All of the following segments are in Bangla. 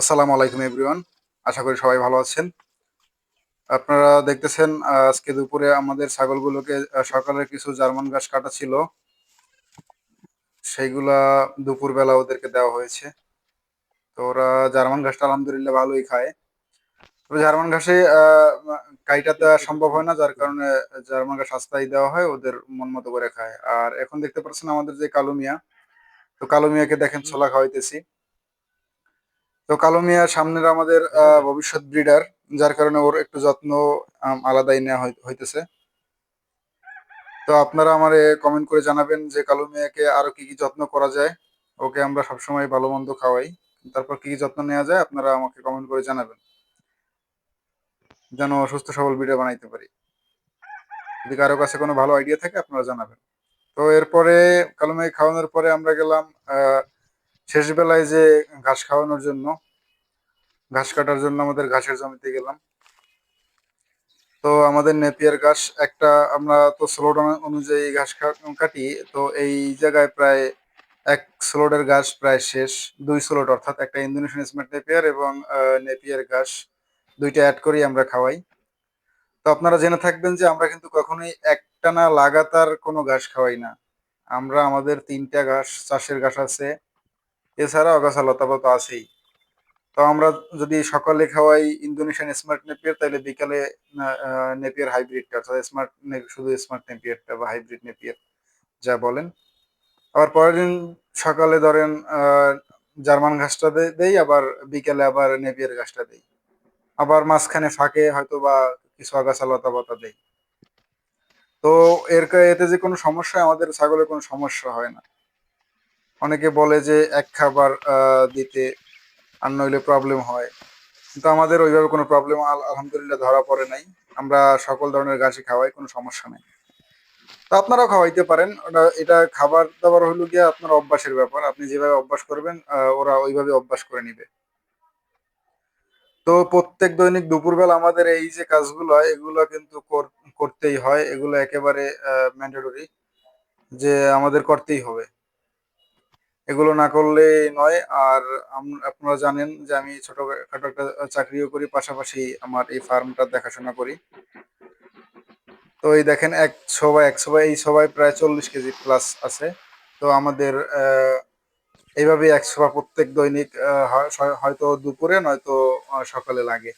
আসসালামু আলাইকুম এভরিওয়ান আশা করি সবাই ভালো আছেন। আপনারা দেখতেছেন, আজকে দুপুরে আমাদের ছাগলগুলোকে সকালের কিছু জার্মান ঘাস কাটা ছিল। সেইগুলা দুপুরবেলা ওদেরকে দেওয়া হয়েছে। তো ওরা জার্মান ঘাসটা আলহামদুলিল্লাহ ভালোই খায়। তবে জার্মান ঘাসে কাইটা দেওয়া সম্ভব হয় না, যার কারণে জার্মান ঘাস আস্তাই দেওয়া হয়, ওদের মন মতো করে খায়। আর এখন দেখতে পাচ্ছেন আমাদের যে কালো মিয়া তো কালো মিয়াকে দেখেন, ছোলা খাওয়াইতেছি। তো কালো মিয়া সামনের আমাদের ভবিষ্যৎ ব্রিডার যার কারণে ওর একটু যত্ন আলাদাই নেওয়া হই- হইতেছে। তো আপনারা আমারে কমেন্ট করে জানাবেন যে কালো মিয়াকে আরও কি কি যত্ন করা যায়। ওকে আমরা সবসময় ভালো মন্দ খাওয়াই। তারপর কি কি যত্ন নেওয়া যায় আপনারা আমাকে কমেন্ট করে জানাবেন। যেন সুস্থ সবল ভিডিও বানাইতে পারি। যদি কারও কাছে কোনো ভালো আইডিয়া থাকে আপনারা জানাবেন। তো এরপরে কালো মিয়া খাওয়ানোর পরে আমরা গেলাম, আহ শেষ বেলায় যে ঘাস খাওয়ানোর জন্য, ঘাস কাটার জন্য আমাদের ঘাসের জমিতে গেলাম। তো আমাদের নেপিয়ার ঘাস একটা, আমরা তো স্লোড অনুযায়ী ঘাস কাটি, তো এই জায়গায় প্রায় এক স্লোডের ঘাস প্রায় শেষ, দুই স্লোড অর্থাৎ একটা ইন্দোনেশিয়ান স্মার্ট নেপিয়ার এবং নেপিয়ার ঘাস দুইটা অ্যাড করি আমরা খাওয়াই। তো আপনারা জেনে থাকবেন যে আমরা কিন্তু কখনোই একটানা লাগাতার কোনো ঘাস খাওয়াই না। আমরা আমাদের তিনটা ঘাস, চাষের ঘাস আছে এছাড়া অগাছা লতাপাতা আছেই। তো আমরা যদি সকালে খাওয়াই ইন্দোনেশিয়ান স্মার্ট নেপিয়ার, তাহলে বিকালে নেপিয়ার হাইব্রিডটা অর্থাৎ স্মার্ট শুধু স্মার্ট নেপিয়ারটা বা হাইব্রিড নেপিয়ার যা বলেন। আবার পরের দিন সকালে ধরেন জার্মান ঘাসটা দেই, আবার বিকেলে আবার নেপিয়ার ঘাসটা দেই। আবার মাঝখানে ফাঁকে হয়তো বা কিছু আগাছা লতা পাতা দেই। তো এর এতে যে কোনো সমস্যা, আমাদের ছাগলের কোনো সমস্যা হয় না। অনেকে বলে যে এক খাবার দিতে আর নইলে প্রবলেম হয়। কিন্তু আমাদের ওইভাবে কোনো প্রবলেম আলহামদুলিল্লাহ ধরা পড়ে নাই। আমরা সকল ধরনের ঘাসই খাওয়াই, কোনো সমস্যা নেই। তো আপনারাও খাওয়াইতে পারেন। ওটা, এটা খাবার দাবার হলো গিয়ে আপনার অভ্যাসের ব্যাপার। আপনি যেভাবে অভ্যাস করবেন ওরা ওইভাবে অভ্যাস করে নিবে। তো প্রত্যেক দৈনিক দুপুরবেলা আমাদের এই যে কাজগুলো হয়, এগুলো কিন্তু কর- করতেই হয়। এগুলো একেবারে ম্যান্ডেটরি যে আমাদের করতেই হবে। এগুলো না করলে নয়। আর আপনারা জানেন যে আমি ছোটখাটো একটা চাকরিও করি, পাশাপাশি আমার এই ফার্মটা দেখাশোনা করি। তো এই দেখেন, এক সবাই এক সবাই, এই সবাই প্রায় চল্লিশ কেজি প্লাস আছে। তো আমাদের এইভাবে এক সভা প্রত্যেক দৈনিক হয়- হয়- হয়তো দুপুরে, নয়তো সকালে লাগে।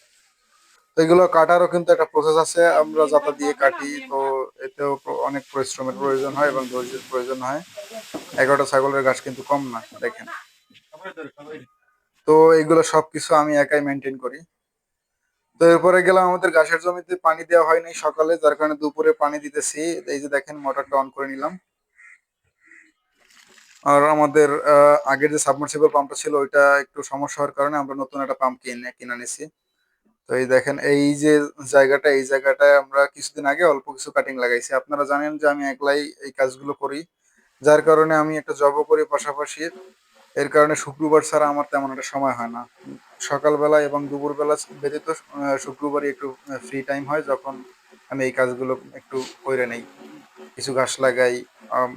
এগুলো কাটারও কিন্তু একটা প্রসেস আছে। আমরা যাতা দিয়ে কাটি, তো এতেও অনেক পরিশ্রমের প্রয়োজন হয় এবং ধৈর্যের প্রয়োজন হয়। এগারোটা ছাগলের গাছ কিন্তু কম না, দেখেন। তো এগুলো সবকিছু আমি একাই মেনটেন করি। তো এরপরে গেলাম আমাদের গাছের জমিতে, পানি দেওয়া হয়নি সকালে, যার কারণে দুপুরে পানি দিতেছি। এই যে দেখেন, মোটরটা অন করে নিলাম। আর আমাদের আগের যে সাবমার্সিবল পাম্পটা ছিল, ওইটা একটু সমস্যা হওয়ার কারণে আমরা নতুন একটা পাম্প কিনে কিনে নিছি তো এই দেখেন, এই যে জায়গাটা, এই জায়গাটায় আমরা কিছুদিন আগে অল্প কিছু কাটিং লাগাইছি। আপনারা জানেন যে আমি একলাই এই কাজগুলো করি। যার কারণে আমি একটা জবও করি পাশাপাশি। এর কারণে শুক্রবার ছাড়া আমার তেমন একটা সময় হয় না। সকালবেলা এবং দুপুরবেলা ব্যতীত শুক্রবারই একটু ফ্রি টাইম হয় যখন আমি এই কাজগুলো একটু করে নেই। কিছু ঘাস লাগাই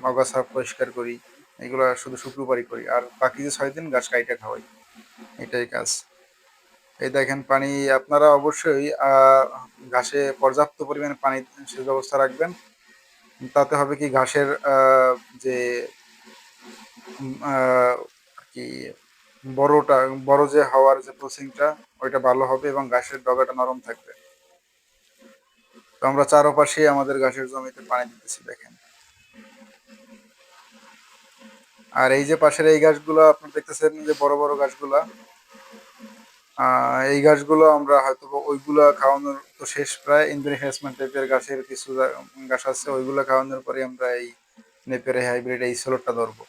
আগাছা পরিষ্কার করি। এগুলো শুধু শুক্রবারই করি। আর বাকি যে ছয় দিন গাছ কাইটা খাওয়াই। এটাই কাজ। এই দেখেন পানি, আপনারা অবশ্যই ঘাসে পর্যাপ্ত পরিমাণে পানি সেচ ব্যবস্থা রাখবেন। তাতে হবে কি ঘাসের যে কি বড়টা, বড় যে হওয়ার যে প্রসেসিংটা ওইটা ভালো হবে এবং ঘাসের ডগাটা নরম থাকবে। তো আমরা চারপাশে আমাদের ঘাসের জমিতে পানি দিতেছি, দেখেন। আর এই যে পাশের এই গাছগুলো আপনারা দেখতেছেন যে বড় বড় গাছগুলা এই গাছগুলো আমরা হয়তো ওইগুলা খাওয়ানোর তো শেষ প্রায় ইন্দোনেশিয়ান টাইপের গাছের কিছু গাছ আছে, ওইগুলো খাওয়ানোর পরে আমরা এই নেপের হাইব্রিড এই সোলরটা ধরবো।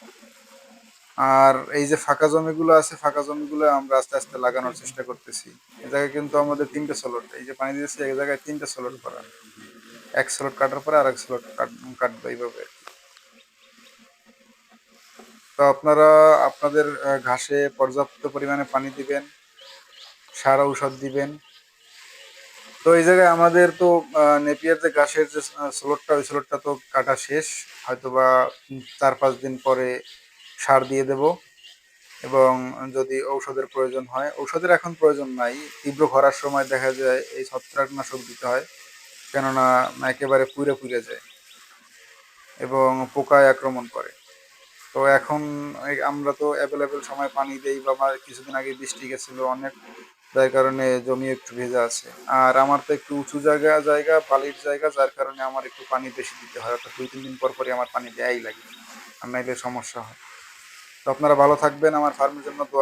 আর এই যে ফাঁকা জমিগুলো আছে, ফাঁকা জমিগুলো আমরা আস্তে আস্তে লাগানোর চেষ্টা করতেছি। এই জায়গায় কিন্তু আমাদের তিনটে সোলর এই যে পানি দিয়েছি এই জায়গায় তিনটে সোলর করা। এক স্লট কাটার পরে আর এক স্লট কাটবে এইভাবে। তো আপনারা, আপনাদের ঘাসে পর্যাপ্ত পরিমাণে পানি দিবেন। সার ঔষধ দিবেন। তো এই জায়গায় আমাদের তো নেপিয়ার যে ঘাসের যে স্লটটা, ওই স্লটটা তো কাটা শেষ। হয়তো বা চার পাঁচ দিন পরে সার দিয়ে দেব। এবং যদি ঔষধের প্রয়োজন হয়, ঔষধের এখন প্রয়োজন নাই। তীব্র খরার সময় দেখা যায় এই ছত্রাকনাশক দিতে হয়, কেননা একেবারে পুড়ে পুড়ে যায় এবং পোকায় আক্রমণ করে। তো এখন আমরা তো অ্যাভেলেবেল সময় পানি দেই বা কিছুদিন আগে বৃষ্টি গেছিল, অনেক যার কারণে জমি একটু ভেজা আছে। আর আমার তো একটু উঁচু জায়গা জায়গা, বালির জায়গা, যার কারণে আমার একটু পানি বেশি দিতে হয়। অর্থাৎ দুই, তিন দিন পর পরই আমার পানি দেয়াই লাগে। আর নাইলে সমস্যা হয়। তো আপনারা ভালো থাকবেন। আমার ফার্মের জন্য দোয়া